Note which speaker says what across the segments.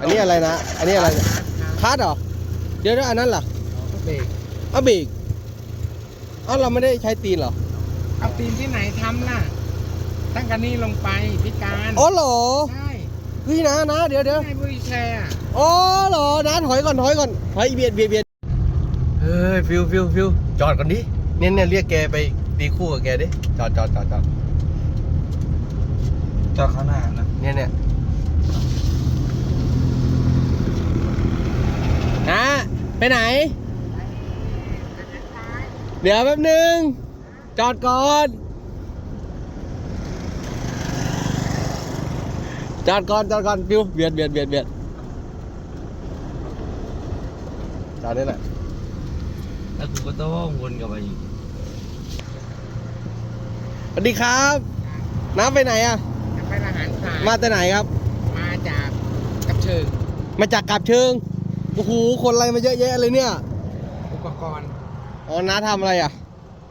Speaker 1: อันนี้อะไรนะ อันนี้อะไรเนี่ยคาร์ดเหรอ เดี๋ยวแล้วอันนั้นล่ะ
Speaker 2: เบรก
Speaker 1: เอาเบรกเอ้าเราไม่ได้ใช้ตีนเหรอ
Speaker 2: เอาตีนที่ไหนทำล่ะ ตั้งกันนี่ลงไปพิการ
Speaker 1: อ๋อเหรอ
Speaker 2: ใช่
Speaker 1: เฮ้ยนะนะเดี๋ยวเดี๋ยว
Speaker 2: ให้บุรีแชร์อะ
Speaker 1: อ๋อเหรอนะถอยก่อนถอยก่อนถอยเบียดเบียดเบียดเฮ้ยฟิวฟิวฟิวจอดก่อนดิเนี่ยเนี่ยเรียกแกไปตีคู่กับแกดิจอดจอดจอดจอด
Speaker 2: จอดข้างหน้านะ
Speaker 1: เนี่ยเนี่ยนะ ไปไหน เดี๋ยวแป๊บนึง จอดก่อน จอดก่อน จอดก่อนฟิวเบียดเบียดเบียดเบียดจอดได้แหละ
Speaker 3: แล้วกูก็ต้องวนกลับไปอีก
Speaker 1: สวัสดีครับ น้ำไปไหนอะ
Speaker 2: จะไปอาหารสาย
Speaker 1: มาแต่ไหนครับ
Speaker 2: มาจากกับเชิง
Speaker 1: มาจากกับเชิง โอ้โหคนอะไรมาเยอะแยะเลยเนี่ย
Speaker 2: อุปกรณ์
Speaker 1: อ๋อน้าทำอะไรอะ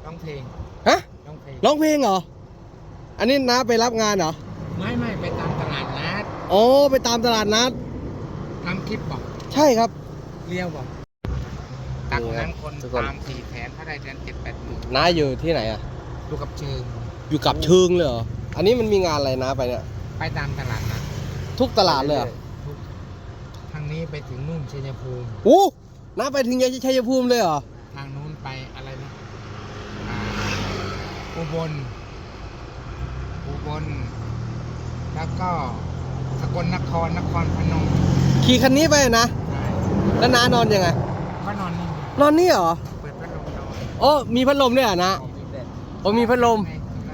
Speaker 2: ร้องเพลง
Speaker 1: ฮะ
Speaker 2: ร้องเพลง
Speaker 1: ร้องเพลงเหรอ อันนี้น้าไปรับงานเหรอ
Speaker 2: ไม่ไม่ไปตามตลาดนัด
Speaker 1: อ๋อไปตามตลาดนัด
Speaker 2: ทำคลิปบอก
Speaker 1: ใช่ครับ
Speaker 2: เลี้ยวบอกตักนั้นคน
Speaker 1: ทุกคน
Speaker 2: ตามสี่แสนถ้าได้เดือนเจ็ดแปดหมื่น
Speaker 1: น้าอยู่ที่ไหนอะ
Speaker 2: ดูกับเชิง
Speaker 1: อยู่กับเชิงเลยเหรอ อันนี้มันมีงานอะไรน้าไปเนี่ย
Speaker 2: ไปตามตลาดนัด
Speaker 1: ทุกตลาดเลยเหรอ
Speaker 2: ทุกทาง นี้ไปถึงนู่นชัยภูมิ
Speaker 1: โอ้น้าไปถึงชัยภูมิเลยเหรอ
Speaker 2: ทางนู้นไปอะไรนะอ่าอุบล อุบล แล้วก็สกลนคร นครพนม
Speaker 1: ขี่คันนี้ไปนะ
Speaker 2: ใช่
Speaker 1: แล้วน้านอนยังไง
Speaker 2: ก็นอนนี่
Speaker 1: นอนนี่เหรอ
Speaker 2: เปิดพัดลมนอน
Speaker 1: โอ้มีพัดลมด้วยเหรอนะโอ้มีพัดลม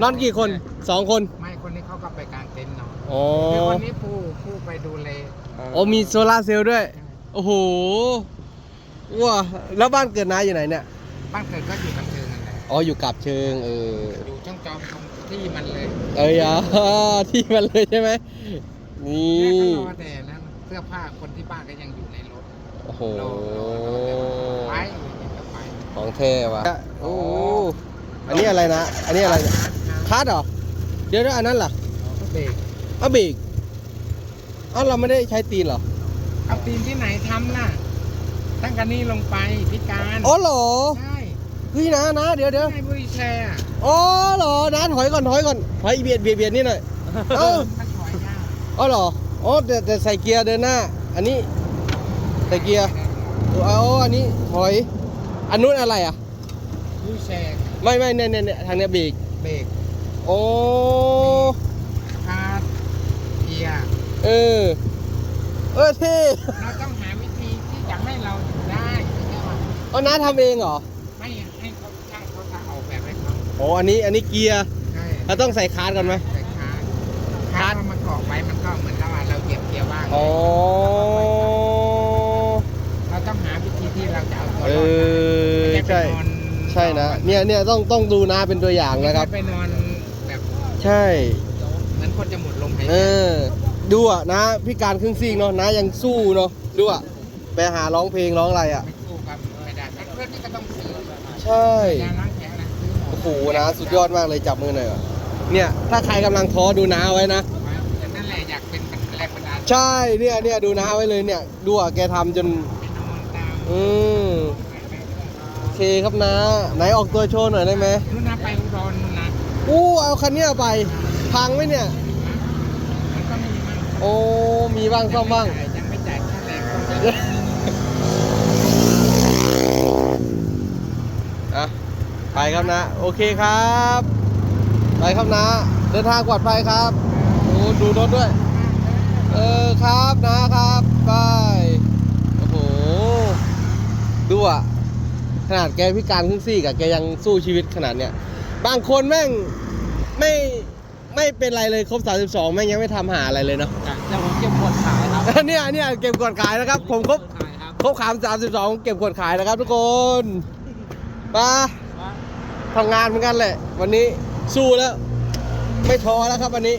Speaker 1: นอนกี่คนสองคน
Speaker 2: ไม่คนนี้เขาก็ไปกางเต็นท์นอน
Speaker 1: อ๋อ
Speaker 2: คือคนนี้ผู้ผู้ไปดูแล
Speaker 1: โอ้มีโซลาร์เซลล์ด้วย โอ้โหว้าแล้วบ้านเกิดน้าอยู่ไหนเนี่ย
Speaker 2: บ้านเกิดก็อยู่กับเชิงนั่นแหละ
Speaker 1: อ๋ออยู่กับเชิงเออ
Speaker 2: อยู่ช่องจอมตรงที่มันเลย
Speaker 1: เอ้ยอะที่มันเลยใช่ไหมนี่
Speaker 2: เนี่ยก็รอแต่นั้นเสื้อผ้าคนที่บ้านก็ยังอยู่ในรถ
Speaker 1: โอ้โห
Speaker 2: รอรอรอแต่ไปก็ไป
Speaker 1: ของเท่ว่ะโอ้โหอันนี้อะไรนะ อันนี้อะไรเนี่ยคาร์ดเหรอ เดี๋ยวแล้วอันนั้นล่ะ
Speaker 2: เบรก
Speaker 1: เอาเบรกเอ้าเราไม่ได้ใช้ตีนเหรอ
Speaker 2: เอาตีนที่ไหนทำล่ะ ตั้งกันนี่ลงไปพิการ
Speaker 1: อ๋อเหรอ
Speaker 2: ใช่
Speaker 1: เฮ้ยนะนะเดี๋ยวเดี๋ยว
Speaker 2: ให้บุรีแชร์อะ
Speaker 1: อ๋อเหรอนะถอยก่อนถอยก่อนถอยเบียดเบียดเบียดนี่หน่อยเอ้า
Speaker 2: มันถอยยาก
Speaker 1: อ๋อเหรออ๋อแต่แต่ใส่เกียร์เดินหน้า อันนี้ใส่เกียร์อ๋ออันนี้ถอย อันนู้นอะไรอะ
Speaker 2: บุรีแชร์
Speaker 1: ไม่ไม่เนี่ยเนี่ยเนี่ยทางเนี้ยเบรก
Speaker 2: เบรก
Speaker 1: โอ้
Speaker 2: คาร์ดเกียร์
Speaker 1: เออ เออเท่
Speaker 2: เราต้องหาวิธีที่จะให้เราอยู่ได้ไม่ใช่ว่า
Speaker 1: เอาน้าทำเองเหรอ
Speaker 2: ไม่ให้เขาช่างเขาทำออกแบบให้เขา
Speaker 1: โอ้อันนี้อันนี้เกียร์
Speaker 2: ใช่
Speaker 1: เราต้องใส่คาร์ดก่อนไหม
Speaker 2: ใส่คาร์ดคาร์ดมันเกาะไว้มันก็เหมือนกับว่าเราเหยียบเกียร์ว่าง
Speaker 1: อ๋อ
Speaker 2: เราต้องหาวิธีที่เราจะเอาตัว
Speaker 1: เอ
Speaker 2: รอด
Speaker 1: อ
Speaker 2: ไม่
Speaker 1: ใช่
Speaker 2: ไปนอน
Speaker 1: ใช่นะเนี่ยเนี่ยต้องต้องดูน้าเป็นตัวอย่างนะครับ
Speaker 2: ไม่ไปนอนแบบ
Speaker 1: ใช่
Speaker 2: เหมือนคนจะหมดลมหาย
Speaker 1: เอ
Speaker 2: ใจ
Speaker 1: อ ดูอะนะพิการครึ่งซีกเนาะนะยังสู้เนาะดูอะไปหาร้องเพลงร้องอะไรอะ
Speaker 2: ไม่สู้กับไม่ได้เพื่อนนี่ก็ต้องซื้อ
Speaker 1: ใช่
Speaker 2: ยาล้างแขนนะซื้อหมด
Speaker 1: โอ้โหนะสุดยอดมากเลยจับมือหน่อยว่ะเนี่ย ถ้าใครกำลังท้อดูน้าไว้นะ
Speaker 2: แต่นั่นแหละอยากเป็นแรงบันดาลใจ
Speaker 1: ใช่เนี่ยเนี่ยดูน้าไว้เลยเนี่ย ดูอะแกทำจน
Speaker 2: ไปนอนตาม
Speaker 1: อืมโอเคครับนะ ไหนออกตัวโชว์หน่อยได้ไหม
Speaker 2: นู่นนะไปอุดรนู่นนะ
Speaker 1: อู้เอาคันเนี้ยไป พังไหมเนี่ย
Speaker 2: มันก็มีมั่ง
Speaker 1: โอ้ มีบ้างซ่อมบ้าง
Speaker 2: ยังไม่จ่ายค่าแรงนเดีย
Speaker 1: อะ ไปครับนะ โอเคครับ ไปครับนะ เดินทางปลอดภัยครับโอ้ดูรถด้วย เออครับนะครับไปโอ้โห ดูอะ ขนาดแกพิการครึ่งซี่กับแกยังสู้ชีวิตขนาดเนี้ย บางคนแม่งไม่ ไม่เป็นไรเลยครบ 32แม่งยังไม่ทำหาอะไรเลยเนาะ
Speaker 2: จะผมเก็บขวดขายครับ
Speaker 1: เนี่ยเนี่ยเก็บกดขายนะครับ ผมครบ
Speaker 2: ขายครับ
Speaker 1: ครบขาม32 เก็บขวดขายนะครับทุกคนมาทำงานเหมือนกันแหละ วันนี้สู้แล้ว ไม่ท้อแล้วครับวันนี้